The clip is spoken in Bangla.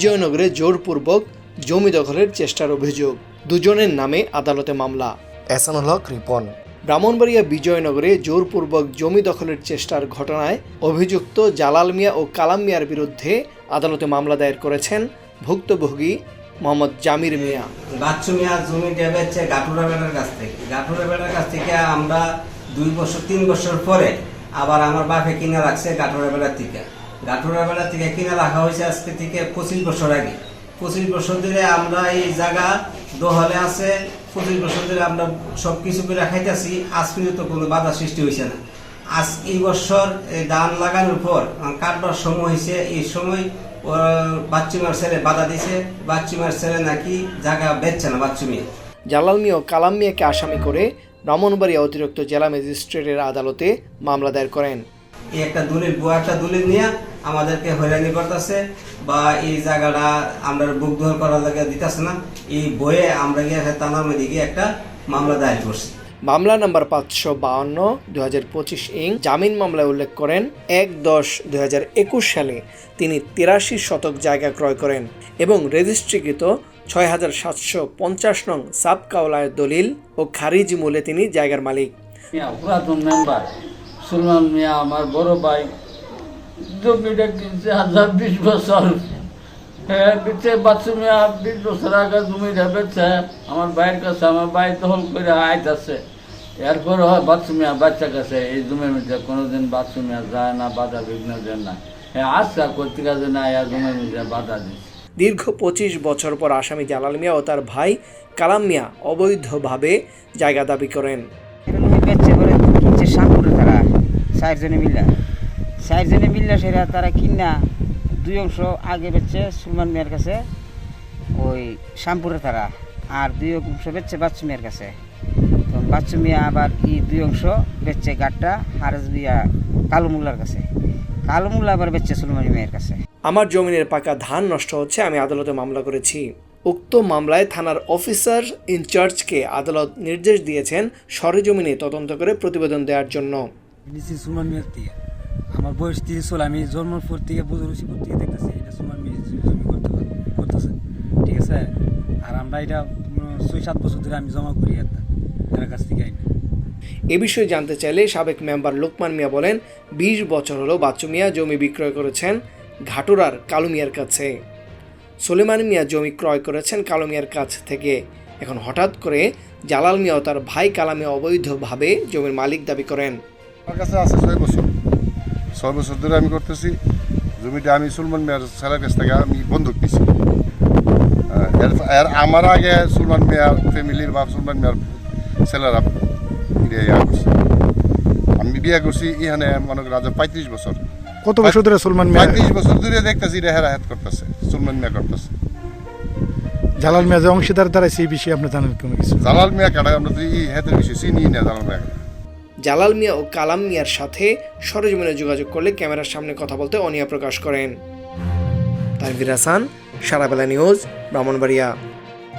বিজয়নগরে জোরপূর্বক জমি দখলের চেষ্টার অভিযোগ। দুজনের নামে আদালতে মামলা। এসানুল হক রিপন। ব্রাহ্মণবাড়িয়া বিজয়নগরে জোরপূর্বক জমি দখলের চেষ্টার ঘটনায় অভিযুক্ত জালাল মিয়া ও কালাম মিয়ার বিরুদ্ধে আদালতে মামলা দায়ের করেছেন ভুক্তভোগী মোহাম্মদ জামির মিয়া। বাচ্চু মিয়া জমি ডেবেছে গাঠুরা বেড়ার কাছ থেকে। গাঠুরা বেড়ার কাছ থেকে আমরা দুই বছর তিন বছর পরে আবার আমার বাপে কিনে রাখছে গাঠুরা বেড়ার থেকে। গাঠুরা বেড়ার থেকে কিনে রাখা হয়েছে আজকে থেকে পঁচিশ বছর আগে। পঁচিশ বছর ধরে আমরা এই জায়গা দোহলে আছে, পঁচিশ বছর ধরে আমরা সব কিছু করে খাইতেছি, আজ পর্যন্ত কোনো বাধা সৃষ্টি হয়েছে না। আজ এই বছর ধান লাগানোর পর কাটবার সময় হয়েছে এই সময় বাচ্চুমার ছেলে বাধা দিছে, বাচ্চুমার ছেলে নাকি জায়গা বেচছে না বাচ্চু মেয়ে জালাল মিয়া কালাম মিয়াকে আসামি করে ব্রাহ্মণবাড়িয়া অতিরিক্ত জেলা ম্যাজিস্ট্রেটের আদালতে মামলা দায়ের করেন। এই একটা দলিল বুয়া একটা দলিল নিয়ে আমাদেরকে হয়রানি করতেছে বা এই জায়গাটা আমরা বুক দখল করার লাগে দিতেছে না। এই বইয়ে আমরা গিয়ে তানার মধ্যে গিয়ে একটা মামলা দায়ের করছি। মামলা নাম্বার পাঁচশো বাউন্ন দু হাজার পঁচিশ ইং জামিন মামলায় উল্লেখ করেন এক দশ দু হাজার একুশ সালে তিনি তিরাশি শতক জায়গা ক্রয় করেন এবং রেজিস্ট্রিকৃত ছয় হাজার সাতশো পঞ্চাশ নং সাব কাওলায় দলিল ও খারিজ মূলে তিনি জায়গার মালিক। পুরাতন মেম্বার সুলমান মিয়া আমার বড় ভাই জমিটা কিনছে হাজার বিশ বছর। হ্যাঁ বেচে বাচ্চু মিয়া বিশ বছর আগে জমিটা বেচে আমার ভাইয়ের কাছে আমার ভাই দখল করে আইতাছে। এরপরে হয় বাচ্চু মিয়া বাচ্চা কাছে। এই জমির মধ্যে কোনোদিন বাচ্চু মিয়া যায় না বাধা বিঘ্ন দেন না। হ্যাঁ আচ্ছা কর্তিকা যে না জমির মধ্যে বাধা দিচ্ছে দীর্ঘ পঁচিশ বছর পর আসামি জালাল মিয়া ও তার ভাই কালাম মিয়া অবৈধভাবে জায়গা দাবি করেন বেচছে বলে কিনছে সাতপুরে তারা চারজনে মিল্লা। চারজনে মিল্লা সেরা, তারা কিনা দুই অংশ আগে বেচছে সুলমান মিয়ার কাছে, ওই শ্যামপুরে তারা, আর দুই অংশ বেচছে বাচ্চু মিয়ার কাছে। তো বাচ্চু মিয়া আবার এই দুই অংশ বেচছে গাটটা, হারেজ মিয়া কালু মোল্লার কাছে। কালু মোল্লা আবার বেচছে সুলমান মিয়ার কাছে। আমার জমিনের পাকা ধান নষ্ট হচ্ছে, আমি আদালতে মামলা করেছি। উক্ত মামলায় থানার অফিসার ইনচার্জকে আদালত নির্দেশ দিয়েছেন সরেজমিনে তদন্ত করে প্রতিবেদন দেওয়ার জন্য। নিচে সুমান মিয়ার থেকে। আমার বয়স তিরিশ হল আমি জন্মের পর থেকে বুঝরসি পর থেকে দেখতেছি এটা সুমান করতে করতেছে। ঠিক আছে? আর আমরা এটা ছয়, সাত বছর ধরে আমি জমা করি একটা এর কাছ থেকে আইনি। এ বিষয়ে জানতে চাইলে সাবেক মেম্বার লোকমান মিয়া বলেন, বিশ বছর হলো বাচ্চু মিয়া জমি বিক্রয় করেছেন ঘাটুরার কালু মিয়ার কাছে। সোলেমান মিয়া জমি ক্রয় করেছেন কালু মিয়ার কাছ থেকে। এখন হঠাৎ করে জালাল মিয়া ও তার ভাই কালা মিয়া অবৈধভাবে জমির মালিক দাবি করেন। আমার কাছে আছে ছয় বছর। ছয় বছর ধরে আমি করতেছি জমিটা আমি সুলমান মিয়ার ছেলের কাছ থেকে আমি বন্ধক নিছি। এর এর আমার আগে সুলমান মিয়ার ফ্যামিলির বা সুলমান মিয়ার ছেলেরা ইয়া করছে। আমি বিয়ে করছি ইহানে মনে করি আজ পঁয়ত্রিশ বছর। কত বছর ধরে সুলমান মিয়া পঁয়ত্রিশ বছর ধরে দেখতেছি এটা হেরা হেত করতেছে সুলমান মিয়া করতেছে। জালাল মিয়া যে অংশীদার দ্বারা সেই বিষয়ে আপনি জানেন কোনো কিছু? জালাল মিয়া কাটা আমরা তো এই হেতের বিষয় চিনি না জালাল মিয়া। জালাল মিয়া ও কালাম মিয়ার সাথে সরজমিনে যোগাযোগ করলে ক্যামেরার সামনে কথা বলতে অনিয়া প্রকাশ করেন। তানভীর হাসান, সারাবেলা নিউজ, ব্রাহ্মণবাড়িয়া।